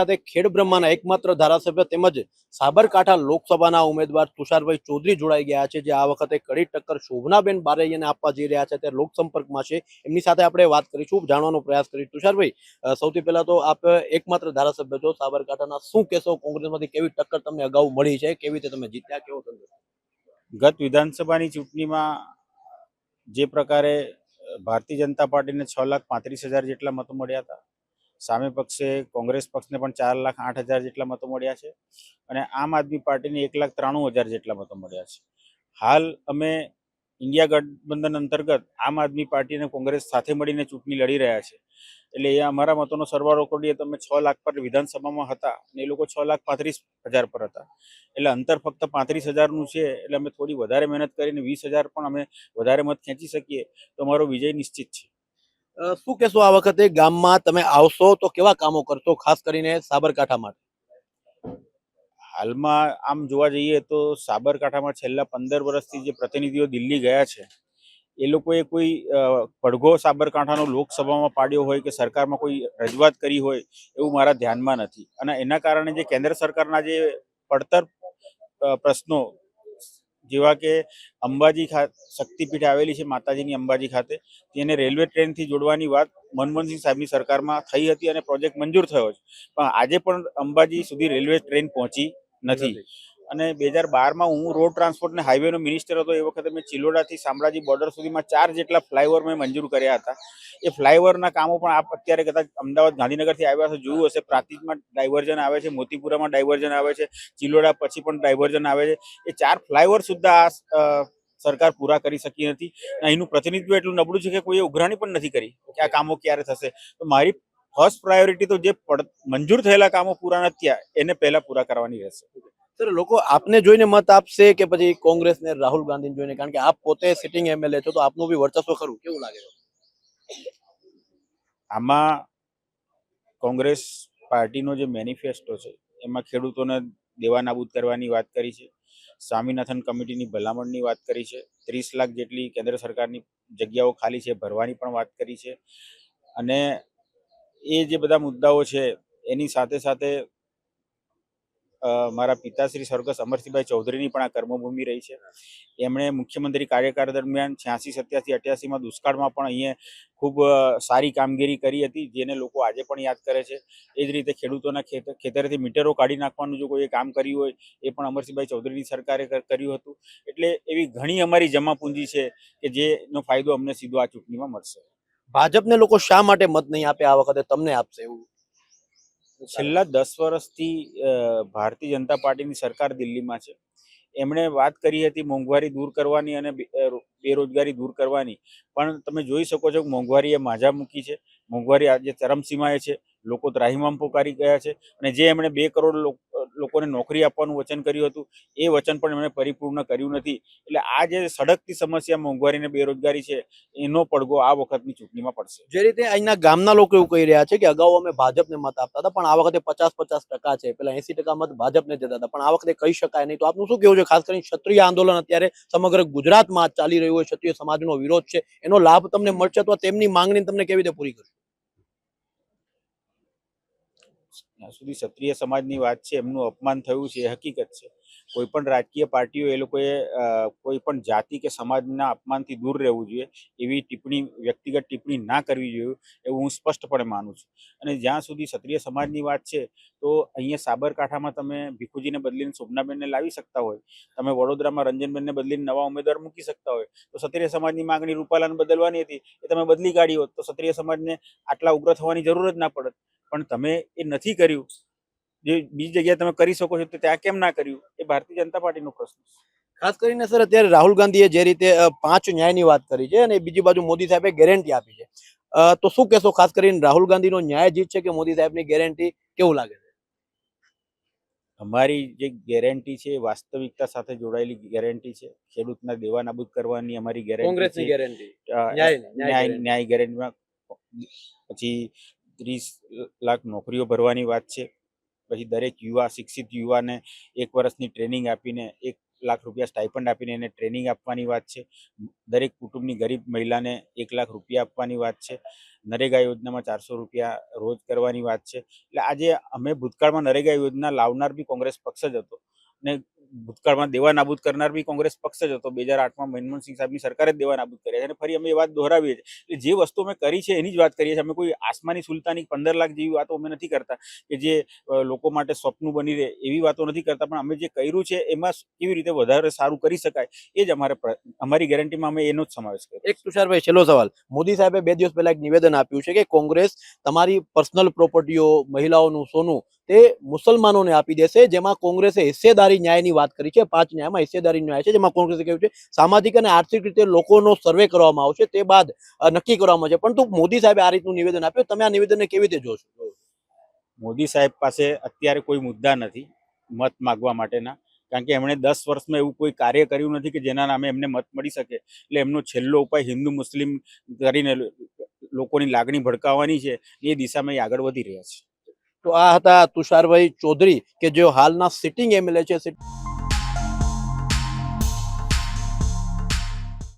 સાથે ખેડ બ્રહ્માના એકમાત્ર ધારાસભ્ય તેમજ સાબરકાંઠા લોકસભાના ઉમેદવાર તુષારભાઈ ચૌધરી જોડાઈ ગયા છે. જે આ વખતે કડી ટક્કર શોભનાબેન બારૈયાને આપવા જઈ રહ્યા છે. તે લોકસંપર્કમાં છે. એમની સાથે આપણે વાત કરીશું. જાણવાનો પ્રયાસ કરીશું. તુષારભાઈ સૌથી પહેલા તો આપ એકમાત્ર ધારાસભ્ય છો. સાબરકાંઠાના શું કહેશો? કોંગ્રેસમાંથી કેવી ટક્કર તમને અગાઉ મળી છે? કેવી રીતે તમે જીત્યા? કેવો સંદેશ? ગત વિધાનસભાની ચૂંટણીમાં જે પ્રકારે ભારતીય જનતા પાર્ટીને છ લાખ પાંત્રીસ હજાર જેટલા મતો મળ્યા હતા. સામે પક્ષે કોંગ્રેસ પક્ષને પણ ચાર લાખ આઠ હજાર જેટલા મતો મળ્યા છે અને આમ આદમી પાર્ટીને એક લાખ ત્રાણું હજાર જેટલા મતો મળ્યા છે. હાલ અમે ઇન્ડિયા ગઠબંધન અંતર્ગત આમ આદમી પાર્ટી અને કોંગ્રેસ સાથે મળીને ચૂંટણી લડી રહ્યા છે. એટલે એ અમારા મતોનો સરવાળો કરીએ અમે છ લાખ પર વિધાનસભામાં હતા અને એ લોકો છ લાખ પાંત્રીસ હજાર પર હતા. એટલે અંતર ફક્ત પાંત્રીસ હજારનું છે એટલે અમે થોડી વધારે મહેનત કરીને વીસ હજાર પણ અમે વધારે મત ખેંચી શકીએ તો અમારો વિજય નિશ્ચિત છે. શું કહેશો આ વખતે ગામમાં તમે આવશો તો કેવા કામો કરશો ખાસ કરીને સાબરકાંઠા માટે? હાલમાં આમ જોવા જઈએ તો સાબરકાંઠામાં છેલ્લા પંદર વર્ષથી જે પ્રતિનિધિઓ દિલ્હી ગયા છે, એ લોકોએ કોઈ પડઘો સાબરકાંઠાનો લોકસભામાં પાડ્યો હોય કે સરકારમાં કોઈ રજૂઆત કરી હોય એવું મારા ધ્યાનમાં નથી. અને એના કારણે જે કેન્દ્ર સરકારના જે પડતર પ્રશ્નો જેવા કે અંબાજી ખાતે શક્તિપીઠ આવેલી છે માતાજીની અંબાજી ખાતે તેને રેલવે ટ્રેનથી જોડવાની વાત મનમોહનસિંહ સાહેબની સરકારમાં થઈ હતી અને પ્રોજેક્ટ મંજૂર થયો છે. પણ આજે પણ અંબાજી સુધી રેલવે ટ્રેન પહોંચી નથી. અને બે હજાર બારમાં હું રોડ ટ્રાન્સપોર્ટ અને હાઈવેનો મિનિસ્ટર હતો, એ વખતે મેં ચિલોડાથી શામળાજી બોર્ડર સુધીમાં ચાર જેટલા ફ્લાયઓવર મેં મંજૂર કર્યા હતા. એ ફ્લાયઓવરના કામો પણ આપ અત્યારે કદાચ અમદાવાદ ગાંધીનગરથી આવ્યા છો, જોયું હશે, પ્રાતિજમાં ડાયવર્ઝન આવે છે, મોતીપુરામાં ડાયવર્ઝન આવે છે, ચિલોડા પછી પણ ડાયવર્ઝન આવે છે. એ ચાર ફ્લાયઓવર સુદ્ધા આ સરકાર પૂરા કરી શકી નથી. અને અહીંનું પ્રતિનિધિત્વ એટલું નબળું છે કે કોઈએ ઉઘરાણી પણ નથી કરી કે આ કામો ક્યારે થશે. તો મારી ફર્સ્ટ પ્રાયોરિટી તો જે મંજૂર થયેલા કામો પૂરા નથી થયા, એને પહેલા પૂરા કરવાની રહેશે. સર, લોકો આપને જોઈને મત આપશે કે પછી કોંગ્રેસને રાહુલ ગાંધીને જોઈને? કારણ કે આપ પોતે સિટિંગ એમએલએ છો, તો આપનું બી વર્ચસ્વ ખરું. કેવું લાગે આમાં કોંગ્રેસ પાર્ટીનો જે મેનિફેસ્ટો છે, એમાં ખેડૂતોને દેવાનાબૂદ કરવાની વાત કરી છે. સ્વામિનાથન કમિટીની ભલામણની વાત કરી છે. ત્રીસ લાખ જેટલી કેન્દ્ર સરકારની જગ્યાઓ ખાલી છે, ભરવાની પણ વાત કરી છે. અને એ જે બધા મુદ્દાઓ છે, એની સાથે સાથે મારા પિતાશ્રી સ્વર્ગસ અમરસિંહભાઈ ચૌધરીની પણ આ કર્મભૂમિ રહી છે. એમણે મુખ્યમંત્રી કાર્યકાળ દરમિયાન છ્યાસી, સત્યાસી, અઠ્યાસીમાં દુષ્કાળમાં પણ અહીંયા ખૂબ સારી કામગીરી કરી હતી, જેને લોકો આજે પણ યાદ કરે છે. એ જ રીતે ખેડૂતોના ખેતર ખેતરેથી મીટરો કાઢી નાખવાનું જો કોઈએ કામ કર્યું હોય, એ પણ અમરસિંહભાઈ ચૌધરીની સરકારે કર્યું હતું. એટલે એવી ઘણી અમારી જમાપૂંજી છે કે જેનો ફાયદો અમને સીધો આ ચૂંટણીમાં મળશે. ભાજપને લોકો શા માટે મત નહીં આપે? આ વખતે તમને આપશે એવું? છેલ્લા દસ વર્ષથી ભારતીય જનતા પાર્ટીની સરકાર દિલ્હીમાં છે. એમણે વાત કરી હતી મોંઘવારી દૂર કરવાની અને બેરોજગારી દૂર કરવાની. પણ તમે જોઈ શકો છો કે મોંઘવારીએ માજા મૂકી છે. મોંઘવારી આજે ચરમસીમાએ છે. લોકો ત્રાહિમામ પોકારી ગયા છે. અને જે એમણે બે કરોડ લોકોને નોકરી આપવાનું વચન કર્યું હતું. એ વચન પણ એમણે પરિપૂર્ણ કર્યું નથી. એટલે આ જે સડકતી સમસ્યા મોંઘવારી અને બેરોજગારી છે, એનો પડઘો આ વખતની ચૂંટણીમાં પડશે. જે રીતે અહીંના ગામના લોકો એવું કહી રહ્યા છે કે અગાઉ અમે ભાજપને મત આપતા હતા, પણ આ વખતે પચાસ પચાસ ટકા છે. પેલા એસી ટકા મત ભાજપને જતા હતા. પણ આ વખતે કહી શકાય નહીં. તો આપનું શું કહેવું છે? ખાસ કરીને ક્ષત્રિય આંદોલન અત્યારે સમગ્ર ગુજરાતમાં ચાલી રહ્યું હોય. ક્ષત્રિય સમાજનો વિરોધ છે. એનો લાભ તમને મળશે અથવા તેમની માંગણી તમને કેવી રીતે પૂરી કરશે? જ્યાં સુધી ક્ષત્રિય સમાજની વાત છે, એમનું અપમાન થયું છે એ હકીકત છે. કોઈ પણ રાજકીય પાર્ટીઓ એ લોકોએ કોઈ પણ જાતિ કે સમાજના અપમાનથી દૂર રહેવું જોઈએ, એવી ટિપ્પણી, વ્યક્તિગત ટિપ્પણી ના કરવી જોઈએ એવું હું સ્પષ્ટપણે માનું છું. અને જ્યાં સુધી ક્ષત્રિય સમાજની વાત છે, તો અહીંયા સાબરકાંઠામાં તમે ભીખુજીને બદલીને શોભનાબેનને લાવી શકતા હોય, તમે વડોદરામાં રંજનબેનને બદલીને નવા ઉમેદવાર મૂકી શકતા હોય, તો ક્ષત્રિય સમાજની માંગણી રૂપાલાને બદલવાની હતી, એ તમે બદલી કાઢી હોત, તો ક્ષત્રિય સમાજને આટલા ઉગ્ર થવાની જરૂર જ ના પડત. પણ તમે એ નથી કર્યું. જે બીજી જગ્યાએ તમે કરી શકો છો તો ત્યાં કેમ ના કર્યું? એ ભારતીય જનતા પાર્ટીનો પ્રશ્ન ખાસ કરીને સર અત્યારે રાહુલ ગાંધીએ જે રીતે પાંચ ન્યાયની વાત કરી છે અને બીજી બાજુ મોદી સાહેબે ગેરંટી આપી છે. તો શું કહેશો ખાસ કરીને રાહુલ ગાંધીનો ન્યાય જીત છે કે મોદી સાહેબની ગેરંટી? કેવું લાગે છે? અમારી જે ગેરંટી છે એ વાસ્તવિકતા સાથે જોડાયેલી ગેરંટી છે. ખેડૂતના દેવા નાબૂદ કરવાની અમારી ગેરંટી કોંગ્રેસની ગેરંટી. ન્યાય ન્યાય ન્યાય ગેરંટીમાં પછી ત્રીસ લાખ નોકરીઓ ભરવાની વાત છે. પછી દરેક યુવા, શિક્ષિત યુવાને એક વર્ષની ટ્રેનિંગ આપીને, એક લાખ રૂપિયા સ્ટાઇપન્ડ આપીને એને ટ્રેનિંગ આપવાની વાત છે. દરેક કુટુંબની ગરીબ મહિલાને એક લાખ રૂપિયા આપવાની વાત છે. નરેગા યોજનામાં ચારસો રૂપિયા રોજ કરવાની વાત છે. એટલે આજે અમે ભૂતકાળમાં નરેગા યોજના લાવનાર બી કોંગ્રેસ પક્ષ જ હતો. ને ભૂતકાળમાં દેવા નાબૂદ કરનાર બી કોંગ્રેસ પક્ષ જ હતો. બે હજાર આઠમાં મનમોહનસિંહ સાહેબની સરકારે જ દેવા નાબૂદ કર્યા છે. અને ફરી અમે એ વાત દોહરાવીએ છીએ. જે વસ્તુ અમે કરી છે એની જ વાત કરીએ છીએ. અમે કોઈ આસમાની સુલતાની પંદર લાખ જેવી વાતો અમે નથી કરતા કે જે લોકો માટે સ્વપ્ન બની રહે એવી વાતો નથી કરતા. પણ અમે જે કર્યું છે એમાં કેવી રીતે વધારે સારું કરી શકાય એ જ અમારે અમારી ગેરંટીમાં અમે એનો જ સમાવેશ કર્યો એક તુષારભાઈ, છેલ્લો સવાલ. મોદી સાહેબે બે દિવસ પહેલા એક નિવેદન આપ્યું છે કે કોંગ્રેસ તમારી પર્સનલ પ્રોપર્ટીઓ, મહિલાઓનું, સોનું તે મુસલમાનોને આપી દેશે, જેમાં કોંગ્રેસે હિસ્સેદારી ન્યાયની વાત કરી છે. પાંચ ન્યાયમાં હિસ્સેદારી ન્યાય છે, જેમાં કોંગ્રેસે કહ્યું છે, સામાજિક અને આર્થિક રીતે લોકોનો સર્વે કરવામાં આવશે, તે બાદ નક્કી કરવામાં આવશે. પરંતુ મોદી સાહેબે આ રીતનું નિવેદન આપ્યું. તમે આ નિવેદનને કેવી રીતે જોશો? મોદી સાહેબ પાસે અત્યારે કોઈ મુદ્દા નથી, મત માગવા માટેના. કારણ કે એમણે દસ વર્ષમાં એવું કોઈ કાર્ય કર્યું નથી કે જેના નામે એમને મત મળી શકે. એટલે એમનો છેલ્લો ઉપાય હિન્દુ મુસ્લિમ કરીને લોકોની લાગણી ભડકાવવાની છે, એ દિશામાં એ આગળ વધી રહ્યા છે. તો આ હતા તુષારભાઈ ચૌધરી કે જેઓ હાલના સિટિંગ એમએલએ છે